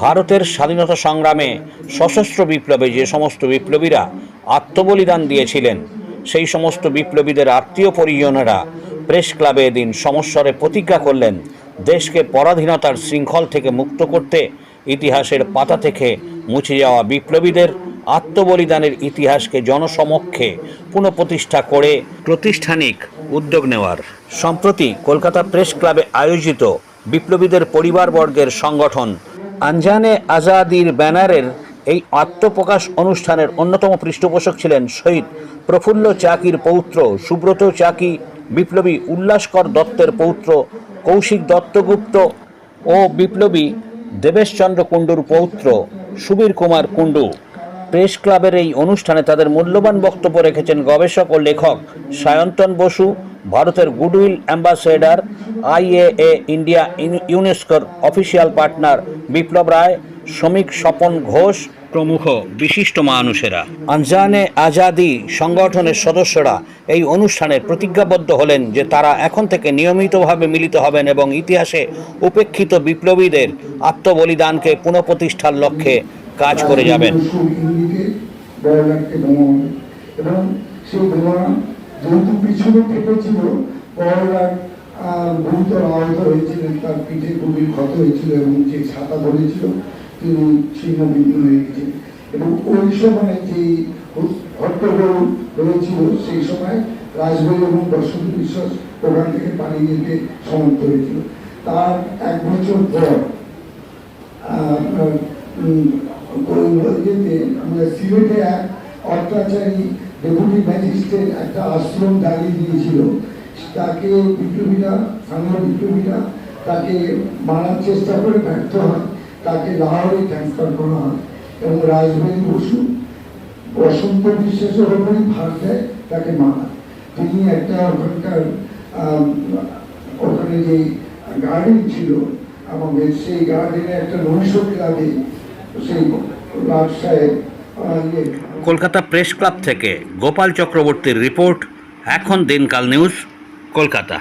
ভারতের স্বাধীনতা সংগ্রামে সশস্ত্র বিপ্লবে যে সমস্ত বিপ্লবীরা আত্মবলিদান দিয়েছিলেন, সেই সমস্ত বিপ্লবীদের আত্মীয় পরিজনেরা প্রেস ক্লাবে এদিন সমস্বরে প্রতিজ্ঞা করলেন, দেশকে পরাধীনতার শৃঙ্খল থেকে মুক্ত করতে, ইতিহাসের পাতা থেকে মুছে যাওয়া বিপ্লবীদের আত্মবলিদানের ইতিহাসকে জনসমক্ষে পুনঃপ্রতিষ্ঠা করে প্রতিষ্ঠানিক উদ্যোগ নেওয়ার। সম্প্রতি কলকাতা প্রেস ক্লাবে আয়োজিত বিপ্লবীদের পরিবারবর্গের সংগঠন আনজানে আজাদির ব্যানারের এই আত্মপ্রকাশ অনুষ্ঠানের অন্যতম পৃষ্ঠপোষক ছিলেন শহীদ প্রফুল্ল চাকির পৌত্র, সুব্রত চাকি, বিপ্লবী উল্লাসকর দত্তের পৌত্র, কৌশিক দত্তগুপ্ত ও বিপ্লবী দেবেশচন্দ্র কুণ্ডুর পৌত্র সুবীর কুমার কুণ্ডু। প্রেস ক্লাবের এই অনুষ্ঠানে তাদের মূল্যবান বক্তব্য রেখেছেন গবেষক ও লেখক সায়ন্তন বসু, ভারতের গুডউইল অ্যাম্বাসেডার আইএএ ইন্ডিয়া ইউনেস্কোর অফিসিয়াল পার্টনার বিপ্লব রায় শ্রমিক স্বপন ঘোষ প্রমুখ বিশিষ্ট মানুষেরা আনজানে আজাদি সংগঠনের সদস্যরা এই অনুষ্ঠানে প্রতিজ্ঞাবদ্ধ হলেন যে তারা এখন থেকে নিয়মিতভাবে মিলিত হবেন এবং ইতিহাসে উপেক্ষিত বিপ্লবীদের আত্মবলিদানকে পুনঃপ্রতিষ্ঠার লক্ষ্যে কাজ করে যাবেন। এবং সেই যেহেতু পিছনে গুরুতর আহত হয়েছিলেন, তার পিঠে খুবই ক্ষত হয়েছিল এবং যে ছাতা ধরেছিল, তিনি ছিন্ন ভিন্ন হয়ে গেছিলেন এবং ওই সময় যে হট্টগোল হয়েছিল, সেই সময় রাজবাড়ি এবং বসন্ত বিশ্বাস ওখান থেকে পালিয়ে যেতে সমর্থ হয়েছিল। তার এক বছর পর ইয়েতে আমরা সিলেটে এক অত্যাচারী ডেপুটি ম্যাজিস্ট্রেট একটা আশ্রম দাঁড়িয়ে দিয়েছিল। তাকে বিপ্লবীরা স্থানীয় বিপ্লবীরা তাকে মারার চেষ্টা করে ব্যর্থ হয়। তাকে লাহোরে ট্রান্সফার করা হয় এবং রাজবাড়ি বসু বসন্ত বিশ্বাসের ওপরই ভার দেয় তাকে মারায় তিনি একটা ওখানকার ওখানে যে গার্ডেন ছিল আমাদের সেই গার্ডেনে একটা নৈশ ক্লাবে সেই রাজ ইয়ে, কলকাতা প্রেস ক্লাব থেকে গোপাল চক্রবর্তীর রিপোর্ট এখন দিনকাল নিউজ। কলকাতা।